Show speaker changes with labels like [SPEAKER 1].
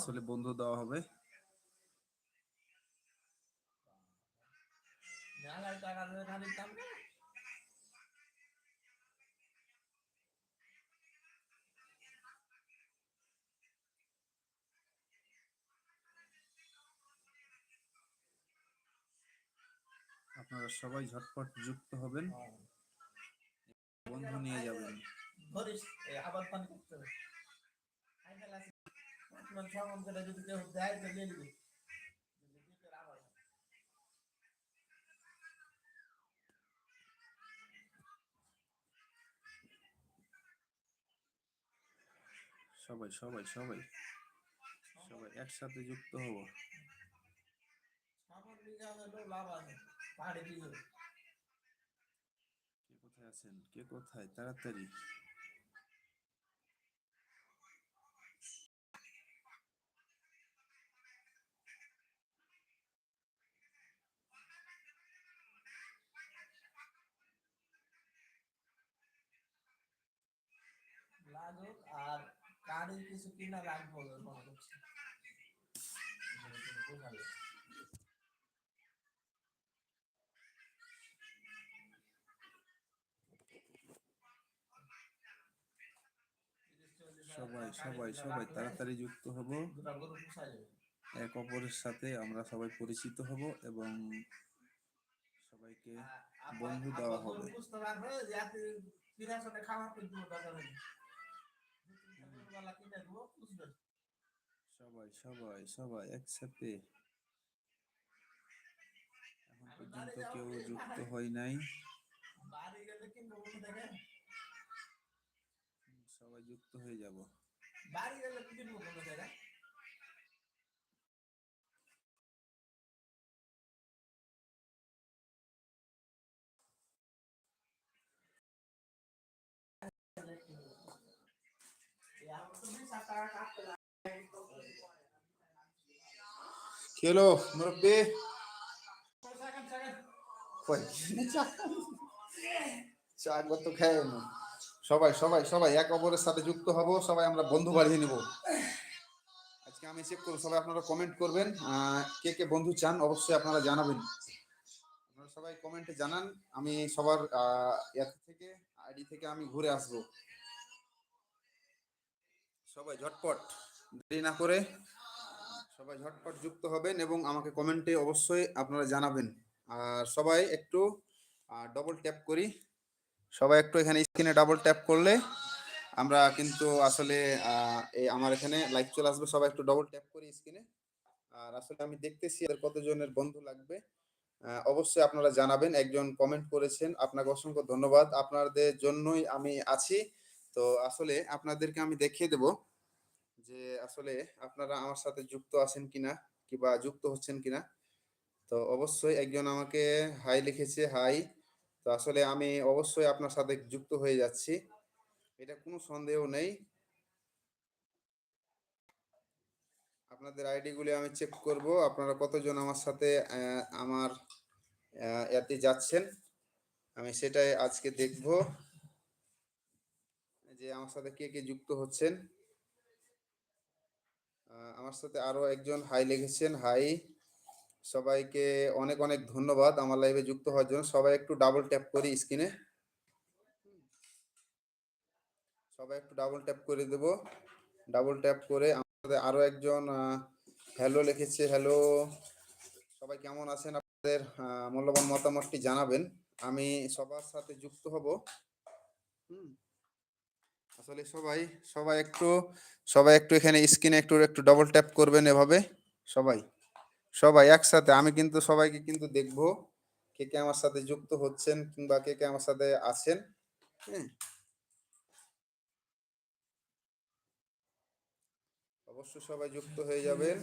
[SPEAKER 1] আসলে বন্ধু দেওয়া হবে। আপনারা সবাই ঝটপট যুক্ত হবেন বন্ধু নিয়ে যাবেন
[SPEAKER 2] আবার পান করতে হবে। বর্তমান সমান করে যদি কেউ দেয় তো নিয়ে নিবি যদি দিতে আবার।
[SPEAKER 1] সবাই সবাই সবাই সবাই একসাথে যুক্ত হব। কে কোথায় আছেন? কে কোথায়? তাড়াতাড়ি।
[SPEAKER 2] লাগুক আর কিছু কিনা লাগবো মনে করছি
[SPEAKER 1] সবাই সবাই সবাই তাড়াতাড়ি যুক্ত হব। এক অপরের সাথে আমরা সবাই পরিচিত হব এবং সবাইকে বন্ধু দেওয়া হবে। সবাই সবাই সবাই একসাথে এখন পর্যন্ত কেউ যুক্ত হয় নাই। সবাই যুক্ত হয়ে যাব।
[SPEAKER 2] বাড়ি গেলে বলে
[SPEAKER 1] না। সবাই সবাই সবাই এক অপরের সাথে যুক্ত হব, সবাই আমরা বন্ধু বাড়িয়ে নিব। আজকে আমি চেক করব, সবাই আপনারা কমেন্ট করবেন। কে কে বন্ধু চান, অবশ্যই আপনারা জানাবেন। আপনারা সবাই কমেন্টে জানান। আমি সবার থেকে, আইডি থেকে আমি ঘুরে আসব। সবাই ঝটপট দেরি না করে সবাই ঝটপট যুক্ত হবেন এবং আমাকে কমেন্টে অবশ্যই আপনারা জানাবেন। আর সবাই একটু ডবল ট্যাপ করি। সবাই একটু এখানে স্ক্রিনে ডাবল ট্যাপ করলে আমরা কিন্তু আসলে এই আমার এখানে লাইভ চলে আসবে। সবাই একটু ডবল ট্যাপ করি স্ক্রিনে। আর আসলে আমি দেখতেছি এর কতজনের বন্ধু লাগবে। অবশ্যই আপনারা জানাবেন। একজন কমেন্ট করেছেন। আপনাকে অসংখ্য ধন্যবাদ। আপনাদের জন্যই আমি আছি। তো আসলে আপনাদেরকে আমি দেখিয়ে দেব যে আসলে আপনারা আমার সাথে যুক্ত আছেন কিনা কিংবা যুক্ত হচ্ছেন কিনা। তো অবশ্যই একজন আমাকে হাই লিখেছে, হাই। তো আসলে আমি অবশ্যই আপনার সাথে যুক্ত হয়ে যাচ্ছি। এটা কোনো সন্দেহ নেই। আপনাদের আইডি গুলি আমি চেক করব। আপনারা কতজন আমার সাথে আমার এতে যাচ্ছেন, আমি সেটাই আজকে দেখব। যে আমার সাথে কে কে যুক্ত হচ্ছেন। আমার সাথে আরও একজন হাই লিখেছেন। হাই, সবাইকে অনেক অনেক ধন্যবাদ আমার লাইভে যুক্ত হওয়ার জন্য। সবাই একটু ডাবল ট্যাপ করি স্ক্রিনে সবাই একটু ডাবল ট্যাপ করে দেব। ডাবল ট্যাপ করে আমাদের আরও একজন হ্যালো লিখেছে। হ্যালো সবাই কেমন আছেন আপনাদের? মূল্যবান মতামতটি জানাবেন। আমি সবার সাথে যুক্ত হব। হুম। আসলে সবাই সবাই একটু সবাই একটু এখানে স্ক্রিনে একটু একটু ডবল ট্যাপ করবেন এভাবে, সবাই। সবাই একসাথে, আমি কিন্তু সবাইকে কিন্তু দেখব কে কে আমার সাথে যুক্ত হচ্ছেন কিংবা কে কে আমার সাথে আছেন হ্যাঁ। অবশ্যই সবাই যুক্ত হয়ে যাবেন।